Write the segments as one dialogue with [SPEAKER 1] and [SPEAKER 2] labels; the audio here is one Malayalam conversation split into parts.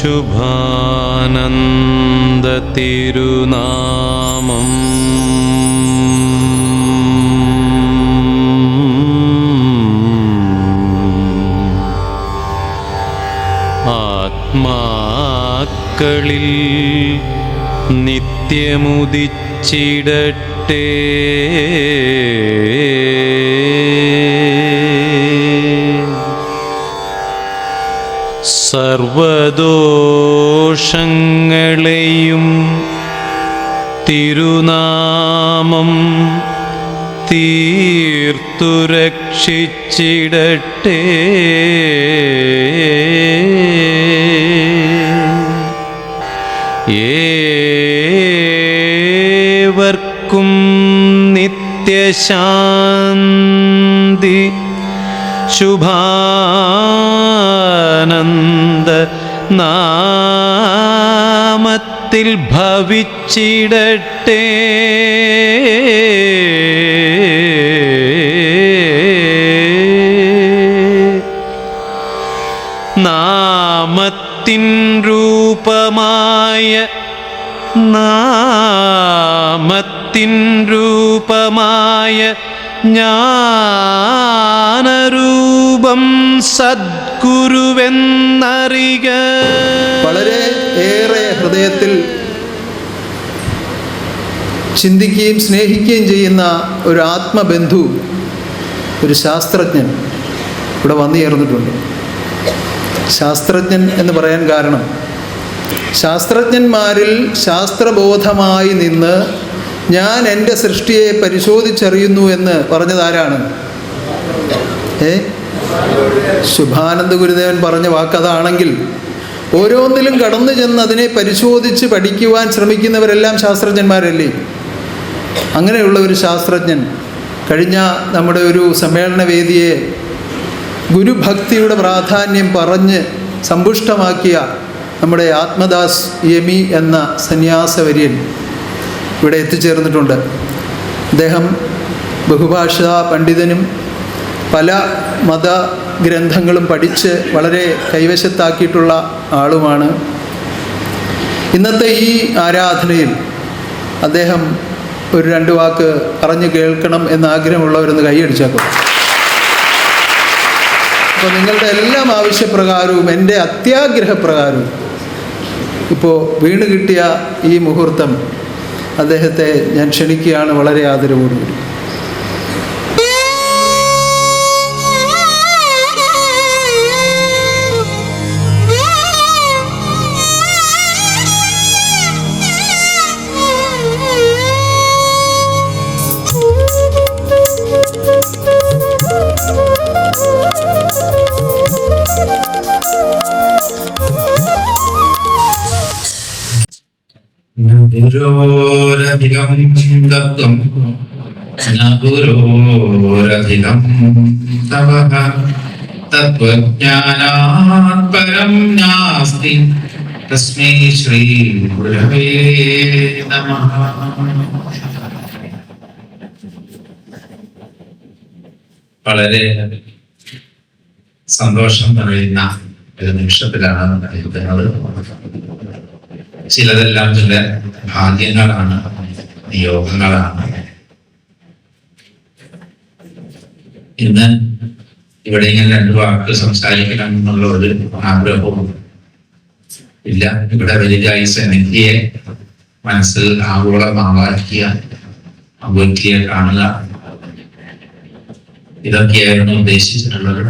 [SPEAKER 1] ശുഭാനന്ദ തിരുനാമം ആത്മാക്കളിൽ നിത്യമുദിച്ചിടട്ടെ സർവദോഷങ്ങളെയും തിരുനാമം തീർത്തുരക്ഷിച്ചിടട്ടെ. ഏവർക്കും നിത്യശാന്തി ശുഭാനന്ദ നാമത്തിൽ ഭവിച്ചിടട്ടെ. നാമത്തിൻ രൂപമായ നാമത്തിൻ രൂപമായ ജ്ഞാനരൂപം സദ്ഗുരുവെന്നറിക.
[SPEAKER 2] വളരെ ഏറെ ഹൃദയത്തിൽ ചിന്തിക്കുകയും സ്നേഹിക്കുകയും ചെയ്യുന്ന ഒരു ആത്മബന്ധു ഒരു ശാസ്ത്രജ്ഞൻ ഇവിടെ വന്നു ചേർന്നിട്ടുണ്ട്. ശാസ്ത്രജ്ഞൻ എന്ന് പറയാൻ കാരണം ശാസ്ത്രജ്ഞന്മാരിൽ ശാസ്ത്രബോധമായി നിന്ന് ഞാൻ എന്റെ സൃഷ്ടിയെ പരിശോധിച്ചറിയുന്നു എന്ന് പറഞ്ഞതാരാണ് ഏ? ശുഭാനന്ദ ഗുരുദേവൻ പറഞ്ഞ വാക്കതാണെങ്കിൽ ഓരോന്നിലും കടന്നു ചെന്ന് അതിനെ പരിശോധിച്ച് പഠിക്കുവാൻ ശ്രമിക്കുന്നവരെല്ലാം ശാസ്ത്രജ്ഞന്മാരല്ലേ? അങ്ങനെയുള്ള ഒരു ശാസ്ത്രജ്ഞൻ കഴിഞ്ഞ നമ്മുടെ ഒരു സമ്മേളന വേദിയെ ഗുരുഭക്തിയുടെ പ്രാധാന്യം പറഞ്ഞ് സമ്പുഷ്ടമാക്കിയ നമ്മുടെ ആത്മദാസ് യമി എന്ന സന്യാസവര്യൻ ഇവിടെ എത്തിച്ചേർന്നിട്ടുണ്ട്. അദ്ദേഹം ബഹുഭാഷാ പണ്ഡിതനും പല മത ഗ്രന്ഥങ്ങളും പഠിച്ച് വളരെ കൈവശത്താക്കിയിട്ടുള്ള ആളുമാണ്. ഇന്നത്തെ ഈ ആരാധനയിൽ അദ്ദേഹം ഒരു രണ്ട് വാക്ക് പറഞ്ഞു കേൾക്കണം എന്ന് ആഗ്രഹമുള്ളവരൊന്ന് കൈയടിച്ചേക്കും. അപ്പോൾ നിങ്ങളുടെ എല്ലാം ആവശ്യപ്രകാരവും എന്റെ അത്യാഗ്രഹപ്രകാരവും ഇപ്പോൾ വീണ് കിട്ടിയ ഈ മുഹൂർത്തം അദ്ദേഹത്തെ ഞാൻ ക്ഷണിക്കുകയാണ് വളരെ ആദരവോടുകൂടി.
[SPEAKER 3] പരം ശ്രീ വളരെ സന്തോഷം നിറയുന്ന ഒരു നിമിഷത്തിലാണ് നിൽക്കുന്നത് ചിലതെല്ലാം ചില ഭാഗ്യങ്ങളാണ് നിയോഗങ്ങളാണ്. ഇന്ന് ഇവിടെ ഇങ്ങനെ രണ്ടു വാക്ക് സംസാരിക്കണം എന്നുള്ള ഒരു ആഗ്രഹവും ഇല്ല. ഇവിടെ വലുതായി സന്നിധിയെ മനസ്സിൽ ആഗോളമാവാക്കിയ അബുദ്ധിയെ കാണുക. ഇതൊക്കെയായിരുന്നു ഉദ്ദേശിച്ചിട്ടുള്ളത്.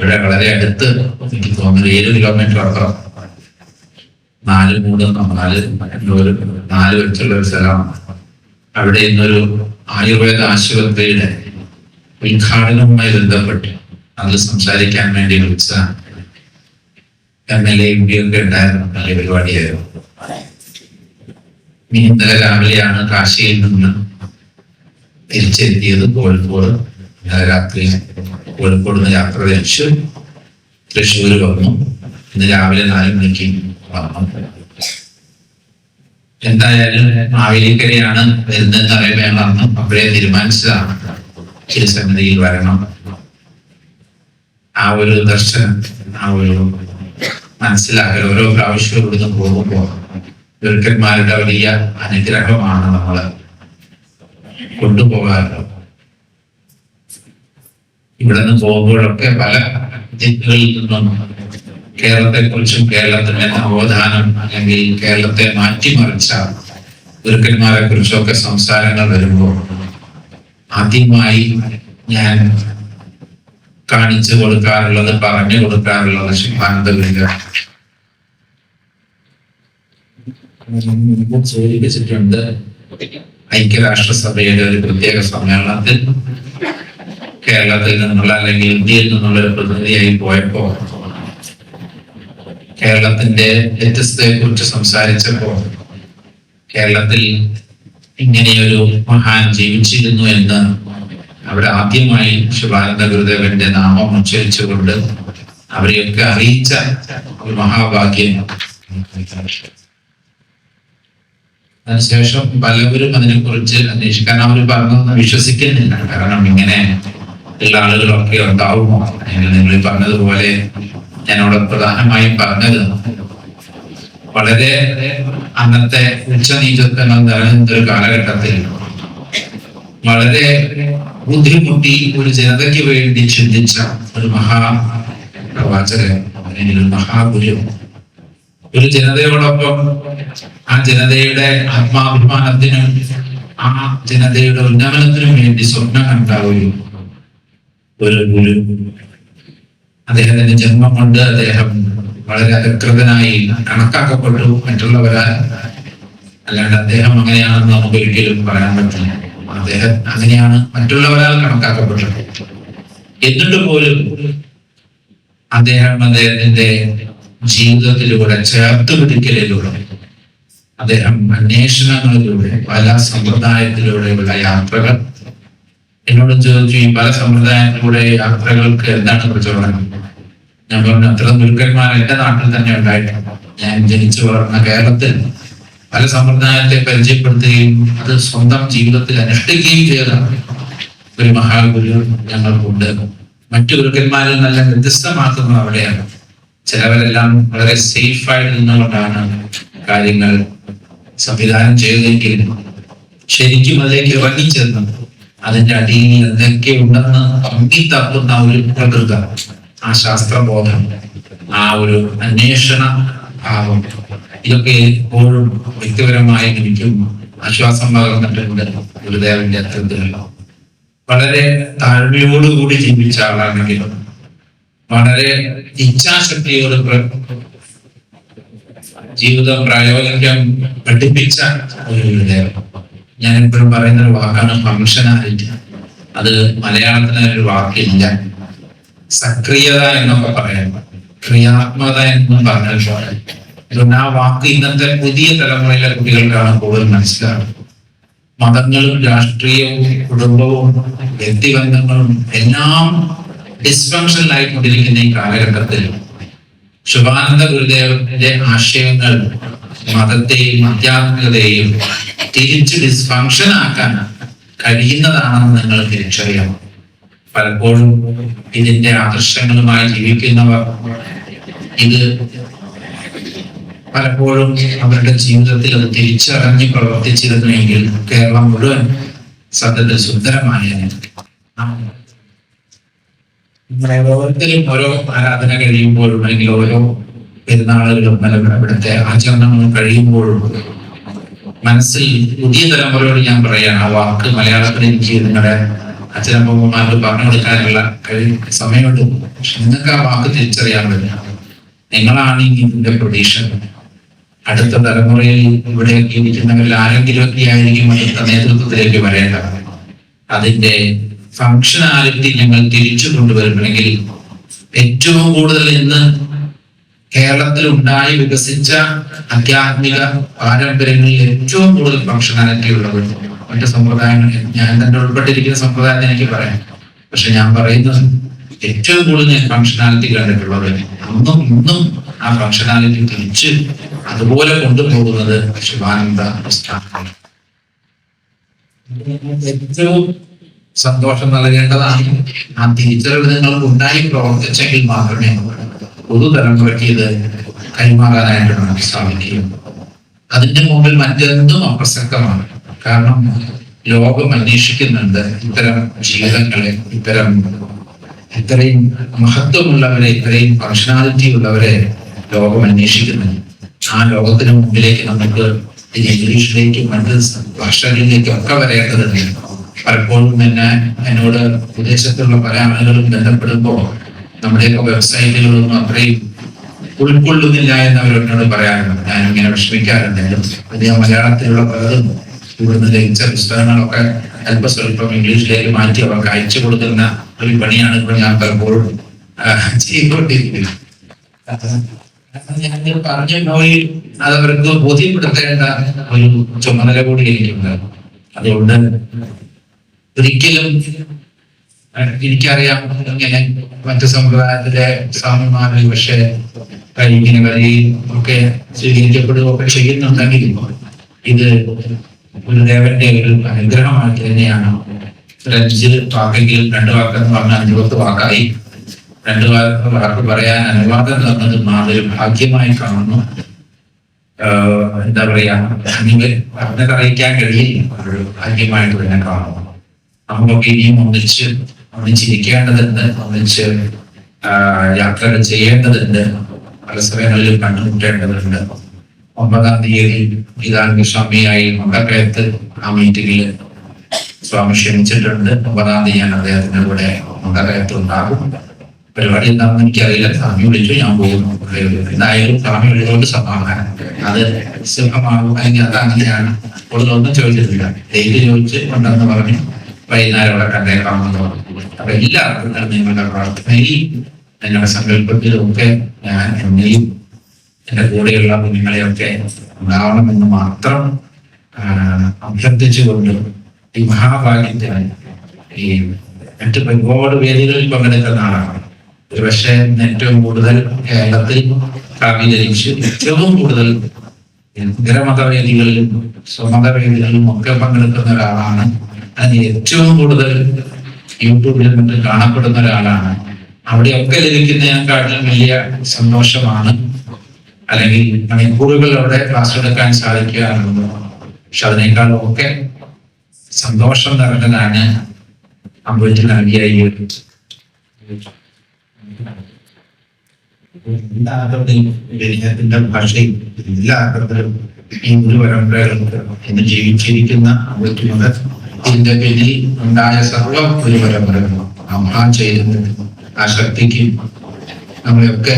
[SPEAKER 3] ഇവിടെ വളരെ അടുത്ത് എനിക്ക് തോന്നുന്നു ഏഴ് കിലോമീറ്റർ അപ്പുറം. നാല് മൂന്ന് നാല് ഒരു നാല് വെച്ചുള്ള ഒരു സ്ഥലമാണ്. അവിടെ ഇന്നൊരു ആയുർവേദ ആശുപത്രിയുടെ ഉദ്ഘാടനവുമായി ബന്ധപ്പെട്ട് അത് സംസാരിക്കാൻ വേണ്ടി വിളിച്ച എം എൽ എ എം ഉണ്ടായിരുന്നു നല്ല പരിപാടിയായിരുന്നു. ഇനി ഇന്നലെ രാവിലെയാണ് കാശിയിൽ നിന്ന് തിരിച്ചെത്തിയത് കോഴിക്കോട്. ഇന്നലെ രാത്രി കോഴിക്കോട് നിന്ന് യാത്ര തിരിച്ച് തൃശ്ശൂർ വന്നു. ഇന്ന് രാവിലെ നാല് മണിക്ക് വന്നു. എന്തായാലും മാവേലിക്കരയാണ് വരുന്നതെന്ന് അറിയാൻ വേണമെന്ന് അവരെ തീരുമാനിച്ചതാണ്. തിരുസന്നിധിയിൽ വരണം. ആ ഒരു ദർശനം ആ ഒരു മനസ്സിലാക്കൽ ഓരോ പ്രാവശ്യവും ഇവിടുന്ന് പോകുമ്പോൾ ഗുരുക്കന്മാരുടെ വലിയ അനുഗ്രഹമാണ് നമ്മൾ കൊണ്ടുപോകാറുള്ളത്. ഇവിടെ നിന്ന് പോകുമ്പോഴൊക്കെ പല ദിക്കുകളിൽ നിന്നും കേരളത്തെ കുറിച്ചും കേരളത്തിന്റെ നവോത്ഥാനം അല്ലെങ്കിൽ കേരളത്തെ മാറ്റിമറിച്ച ഗുരുക്കന്മാരെ കുറിച്ചൊക്കെ സംസാരങ്ങൾ വരുമ്പോൾ ആദ്യമായി ഞാൻ കാണിച്ചു കൊടുക്കാറുള്ളത് പറഞ്ഞു കൊടുക്കാറുള്ളത് ശിവാനന്ദ ഗുരുക്കൾ സൂചിപ്പിച്ചിട്ടുണ്ട് ഐക്യരാഷ്ട്രസഭയുടെ ഒരു പ്രത്യേക സമ്മേളനത്തിൽ കേരളത്തിൽ നിന്നുള്ള അല്ലെങ്കിൽ ഇന്ത്യയിൽ നിന്നുള്ള ഒരു പ്രതിനിധിയായി പോയപ്പോ കേരളത്തിന്റെ വ്യത്യസ്തതയെ കുറിച്ച് സംസാരിച്ചപ്പോ കേരളത്തിൽ ഇങ്ങനെയൊരു മഹാൻ ജീവിച്ചിരുന്നു എന്ന് അവിടെ ആദ്യമായി ശിവാനന്ദ ഗുരുദേവന്റെ നാമം ഉച്ചരിച്ചുകൊണ്ട് അവരെയൊക്കെ അറിയിച്ച ഒരു മഹാഭാഗ്യം. അതിനുശേഷം പലവരും അതിനെക്കുറിച്ച് അന്വേഷിക്കാൻ അവർ പറഞ്ഞു വിശ്വസിക്കുന്നില്ല. കാരണം ഇങ്ങനെ ഉള്ള ആളുകളൊക്കെ അല്ലെങ്കിൽ നിങ്ങൾ പറഞ്ഞതുപോലെ ഞാനവിടെ പ്രധാനമായും പറഞ്ഞത് വളരെ അന്നത്തെ ഉച്ചനീചത്വങ്ങൾ നിറഞ്ഞ ഒരു കാലഘട്ടത്തിൽ വളരെ ബുദ്ധിമുട്ടി ഒരു ജനതയ്ക്ക് വേണ്ടി ചിന്തിച്ച ഒരു മഹാ പ്രവാചകൻ അല്ലെങ്കിൽ ഒരു മഹാഗുരു. ഒരു ജനതയോടൊപ്പം ആ ജനതയുടെ ആത്മാഭിമാനത്തിനും ആ ജനതയുടെ ഉന്നമനത്തിനും വേണ്ടി സ്വപ്നം കണ്ട അദ്ദേഹത്തിന്റെ ജന്മം കൊണ്ട് അദ്ദേഹം വളരെ അധികൃതനായി കണക്കാക്കപ്പെട്ടു മറ്റുള്ളവരാൽ. അല്ലാണ്ട് അദ്ദേഹം അങ്ങനെയാണെന്ന് നമുക്ക് ഒരിക്കലും പറയാൻ പറ്റില്ല. അദ്ദേഹം അങ്ങനെയാണ് മറ്റുള്ളവരാൽ കണക്കാക്കപ്പെട്ടത്. എന്നിട്ട് പോലും അദ്ദേഹം അദ്ദേഹത്തിന്റെ ജീവിതത്തിലൂടെ ചേർത്ത് പിടിക്കലിലൂടെ അദ്ദേഹം അന്വേഷണങ്ങളിലൂടെ പല സമ്പ്രദായത്തിലൂടെയുള്ള യാത്രകൾ എന്നോട് ചോദിച്ചു ഈ പല സമ്പ്രദായത്തിലൂടെ യാത്രകൾക്ക് എന്താണ് പ്രചോദനം? ഞാൻ പറഞ്ഞു അത്ര ദുർഗന്മാർ എന്റെ നാട്ടിൽ തന്നെ ഉണ്ടായിട്ടുണ്ട് ഞാൻ ജനിച്ചു വളർന്ന കേരളത്തിൽ പല സമ്പ്രദായത്തെ പരിചയപ്പെടുത്തുകയും അത് സ്വന്തം ജീവിതത്തിൽ അനുഷ്ഠിക്കുകയും ചെയ്ത ഒരു മഹാഗുരു ഞങ്ങൾക്കുണ്ട്. മറ്റു ഗുരുക്കന്മാരിൽ നല്ല വ്യത്യസ്തമാക്കുന്നത് അവിടെയാണ്. ചിലവരെല്ലാം വളരെ സേഫായി നിന്നുകൊണ്ടാണ് കാര്യങ്ങൾ സംവിധാനം ചെയ്തതെങ്കിൽ ശരിക്കും അതിലേക്ക് ഇറങ്ങിച്ചെന്ന് അതിന്റെ അടിയിൽ എന്തൊക്കെ ഉണ്ടെന്ന് പങ്കി തപ്പുന്ന ഒരു പ്രകൃത ആ ശാസ്ത്രബോധം ആ ഒരു അന്വേഷണ ഭാവം. ഇതൊക്കെ എപ്പോഴും വ്യക്തിപരമായി എനിക്കും ആശ്വാസം പകർന്നിട്ടുണ്ട് ഗുരുദേവന്റെ അത്യന്തരല്ലോ വളരെ താഴ്മയോടുകൂടി ജീവിച്ച ആളാണെങ്കിലും വളരെ ഇച്ഛാശക്തിയോട് ജീവിതം പ്രായോഗികം പഠിപ്പിച്ച ഒരു ഗുരുദേവൻ ഞാൻ എപ്പോഴും പറയുന്ന ഒരു വാക്കാണ് ഫംഗ്ഷനാലിറ്റി അത് മലയാളത്തിന് ഒരു വാക്കില്ല. സക്രിയത എന്നൊക്കെ പറയാം. ക്രിയാത്മകത എന്നും പറഞ്ഞാൽ പോലെ. അതുകൊണ്ട് ആ വാക്ക് ഇന്നത്തെ പുതിയ തലമുറയിലെ കുട്ടികൾക്കാണ് കൂടുതൽ മനസ്സിലാവുന്നത് മതങ്ങളും രാഷ്ട്രീയവും കുടുംബവും വ്യക്തിബന്ധങ്ങളും എല്ലാം ഡിസ്ഫങ്ഷൻ ആയിക്കൊണ്ടിരിക്കുന്ന ഈ കാലഘട്ടത്തിൽ ശുഭാനന്ദ ഗുരുദേവന്റെ ആശയങ്ങൾ മതത്തെയും ആധ്യാത്മികതയെയും തിരിച്ച് ഡിസ്ഫങ്ഷൻ ആക്കാൻ കഴിയുന്നതാണെന്ന് നിങ്ങൾ തിരിച്ചറിയണം പലപ്പോഴും ഇതിന്റെ ആദർശങ്ങളുമായി ജീവിക്കുന്നവർ ഇത് പലപ്പോഴും അവരുടെ ജീവിതത്തിൽ അത് തിരിച്ചറിഞ്ഞ് പ്രവർത്തിച്ചിരുന്നുവെങ്കിൽ കേരളം മുഴുവൻ സത്യത്തിൽ സുന്ദരമായ ഓരോരുത്തരും ഓരോ ആരാധന കഴിയുമ്പോഴും അല്ലെങ്കിൽ ഓരോ പെരുന്നാളുകളും അല്ലെങ്കിൽ ഇവിടുത്തെ ആചരണങ്ങളും കഴിയുമ്പോഴും മനസ്സിൽ പുതിയ തലമുറയോട് ഞാൻ പറയാണ് ആ വാക്ക് മലയാളത്തിൽ എനിക്ക് നിങ്ങളുടെ അച്ഛനമ്മമാർക്ക് പറഞ്ഞു കൊടുക്കാനുള്ള കഴി സമയമുണ്ട്. പക്ഷെ നിങ്ങൾക്ക് ആ വാക്ക് തിരിച്ചറിയാൻ പറ്റില്ല. നിങ്ങളാണ് ഇനി ഇതിന്റെ പ്രതീക്ഷ. അടുത്ത തലമുറയിൽ ഇവിടെ ജീവിക്കുന്നവരിൽ ആരെങ്കിലും ഒക്കെ ആയിരിക്കും അടുത്ത നേതൃത്വത്തിലേക്ക് വരേണ്ടത്. അതിന്റെ ഫങ്ഷനാലിറ്റി ഞങ്ങൾ തിരിച്ചു കൊണ്ടുവരുമെങ്കിൽ ഏറ്റവും കൂടുതൽ ഇന്ന് കേരളത്തിൽ ഉണ്ടായി വികസിച്ച ആധ്യാത്മിക പാരമ്പര്യങ്ങളിൽ ഏറ്റവും കൂടുതൽ ഫങ്ഷനാലിറ്റി ഉള്ളത് മറ്റു സമ്പ്രദായങ്ങൾ ഞാൻ തന്നെ ഉൾപ്പെട്ടിരിക്കുന്ന സമ്പ്രദായം എനിക്ക് പറയാം. പക്ഷെ ഞാൻ പറയുന്നത് ഏറ്റവും കൂടുതൽ ഞാൻ ഫങ്ഷനാലിറ്റി കണ്ടിട്ടുള്ളത് അന്നും ഇന്നും ആ ഫങ്ഷനാലിറ്റി തിരിച്ച് അതുപോലെ കൊണ്ടുപോകുന്നത് ശിവാനന്ദ ഏറ്റവും സന്തോഷം നൽകേണ്ടതാണ് ആ തിരിച്ചറിവ് നിങ്ങൾക്ക് ഉണ്ടായി പ്രവർത്തിച്ചെങ്കിൽ മാത്രമേ പുതുതലമുറയ്ക്ക് ഇത് കൈമാറാനായിട്ട് നമുക്ക് സാധിക്കും അതിന്റെ മുമ്പിൽ മറ്റെന്തും അപ്രസക്തമാണ്. കാരണം ലോകം അന്വേഷിക്കുന്നുണ്ട് ഇത്തരം ജീവിതങ്ങളെ ഇത്തരം ഇത്രയും മഹത്വമുള്ളവരെ ഇത്രയും ഫങ്ഷനാലിറ്റി ഉള്ളവരെ ലോകം അന്വേഷിക്കുന്നുണ്ട്. ആ ലോകത്തിന് മുമ്പിലേക്ക് നമുക്ക് ഇംഗ്ലീഷിലേക്കും മറ്റ് ഭാഷകളിലേക്കും ഒക്കെ വരേണ്ടതുണ്ട്. പലപ്പോഴും എന്നെ എന്നോട് വിദേശത്തുള്ള പല ആളുകളും ബന്ധപ്പെടുമ്പോൾ നമ്മുടെയൊക്കെ വെബ്സൈറ്റുകളൊന്നും അത്രയും ഉൾക്കൊള്ളുന്നില്ല എന്ന് അവരോട് പറയാറുണ്ട് ഞാൻ ഇങ്ങനെ വിഷമിക്കാറുണ്ടെങ്കിലും അത് ഞാൻ മലയാളത്തിലുള്ള പലതും ഇവിടുന്ന് ലഭിച്ച പുസ്തകങ്ങളൊക്കെ അല്പസ്വല്പം ഇംഗ്ലീഷിലേക്ക് മാറ്റി അവർക്ക് അയച്ചു കൊടുക്കുന്ന ഒരു പണിയാണ് ഇപ്പോൾ ഞാൻ പലപ്പോഴും ചെയ്തുകൊണ്ടിരിക്കുന്നത്. ഞാൻ പറഞ്ഞു പോയി അത് അവർക്ക് ബോധ്യപ്പെടുത്തേണ്ട ഒരു ചുമതല കൂടി എനിക്കുണ്ട് അതുകൊണ്ട് ഒരിക്കലും എനിക്കറിയാം ഇങ്ങനെ മറ്റു സമ്പ്രദായത്തിലെ സ്വാമിമാര് പക്ഷെ ഇങ്ങനെ വരികയും ഒക്കെ സ്വീകരിക്കപ്പെടുകയൊക്കെ ചെയ്യുന്നുണ്ടെങ്കിൽ ഇത് ഒരു ദേവന്റെ ഒരു അനുഗ്രഹമായിട്ട് തന്നെയാണ്. ഒരഞ്ച് വാക്കെങ്കിലും രണ്ട് വാക്കെന്ന് പറഞ്ഞ അഞ്ചു വാക്കായി. രണ്ട് വാക്ക് പറയാൻ അനുവാദം തന്നത് മാതൊരു ഭാഗ്യമായി കാണുന്നു. എന്താ പറയാ നിങ്ങൾ പറഞ്ഞത് അറിയിക്കാൻ കഴിയില്ല. ഭാഗ്യമായിട്ട് തന്നെ കാണുന്നു. നമുക്കൊക്കെ ഇനിയും ഒന്നിച്ച് ഒന്നിച്ചിരിക്കേണ്ടതുണ്ട് ചിരിക്കേണ്ടതുണ്ട് ആഹ് യാത്രകൾ ചെയ്യേണ്ടതുണ്ട്. പല സമയങ്ങളിലും കണ്ടുമുട്ടേണ്ടതുണ്ട്. ഒമ്പതാം തീയതി ഇതാണ് സ്വാമിയായി മണ്ടക്കയത്ത് ആ മീറ്റിംഗിൽ സ്വാമി ക്ഷണിച്ചിട്ടുണ്ട്. ഒമ്പതാം തീയതി ഞാൻ അദ്ദേഹത്തിന്റെ കൂടെ മണ്ടക്കയത്ത് ഉണ്ടാകും. പരിപാടി എന്താണെന്ന് എനിക്കറിയില്ല. സ്വാമി വിളിച്ചു ഞാൻ പോകുന്നു. എന്തായാലും സ്വാമി വിളിച്ചുകൊണ്ട് സമാധാനം. അത് സിംഹമാകും അല്ലെങ്കിൽ അത് അങ്ങനെയാണ് കൂടുതലൊന്നും ചോദിച്ചിട്ടില്ല. ഡെയിലി ചോദിച്ച് ഉണ്ടെന്ന് പറഞ്ഞു. വൈകുന്നേരം അവിടെ കണ്ടേക്കാമെന്ന് പറഞ്ഞു അപ്പൊ എല്ലാവർക്കും നിങ്ങളുടെ പ്രാർത്ഥനയും നിങ്ങളുടെ സങ്കല്പത്തിലും ഒക്കെ ഞാൻ എന്നെയും എന്റെ കൂടെയുള്ള കുഞ്ഞുങ്ങളെയൊക്കെ ഉണ്ടാവണമെന്ന് മാത്രം അഭ്യർത്ഥിച്ചുകൊണ്ട് ഈ മഹാഭാഗ്യത്തിന് ഈ മറ്റ് ഒരുപാട് വേദികളിൽ പങ്കെടുക്കുന്ന ആളാണ്. ഒരുപക്ഷെ ഏറ്റവും കൂടുതൽ കേരളത്തിൽ കാവീകരിച്ച് ഏറ്റവും കൂടുതൽ ഇതരമതവേദികളിലും സ്വമതവേദികളിലും ഒക്കെ പങ്കെടുക്കുന്ന ഒരാളാണ് അതിന് ഏറ്റവും കൂടുതൽ യൂട്യൂബിൽ നിന്ന് കാണപ്പെടുന്ന ഒരാളാണ്. അവിടെയൊക്കെ ലഭിക്കുന്നതിനെക്കാട്ടിലും വലിയ സന്തോഷമാണ്. അല്ലെങ്കിൽ മണിക്കൂറുകൾ അവിടെ ക്ലാസ് എടുക്കാൻ സാധിക്കുക പക്ഷെ അതിനേക്കാളും ഒക്കെ സന്തോഷം നിറഞ്ഞതാണ് അമ്പലത്തിൽ നൽകിയ ഭാഷയും എല്ലാ അർത്ഥത്തിലും ഈ ഒരു പരമ്പരകൾക്ക് ഇന്ന് ജീവിച്ചിരിക്കുന്ന അമ്പലത്തിലുണ്ട് ഇതിന്റെ പിന്നിൽ ഉണ്ടായ സർവ ഒരു പരമ്പരകളും ആ മഹാൻ ചെയ്തത് ആ ശക്തിക്ക് നമ്മളെയൊക്കെ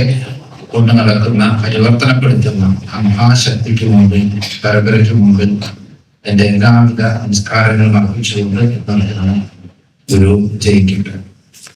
[SPEAKER 3] കൊണ്ടു നടക്കുന്ന പരിവർത്തനപ്പെടുത്തുന്ന ആ മഹാശക്തിക്ക് മുമ്പിൽ പരമ്പരയ്ക്ക് മുമ്പിൽ എന്റെ എല്ലാവിധ സംസ്കാരങ്ങളും അർപ്പിച്ചുകൊണ്ട് നൽകുന്ന ഗുരു ജയിക്കട്ടെ.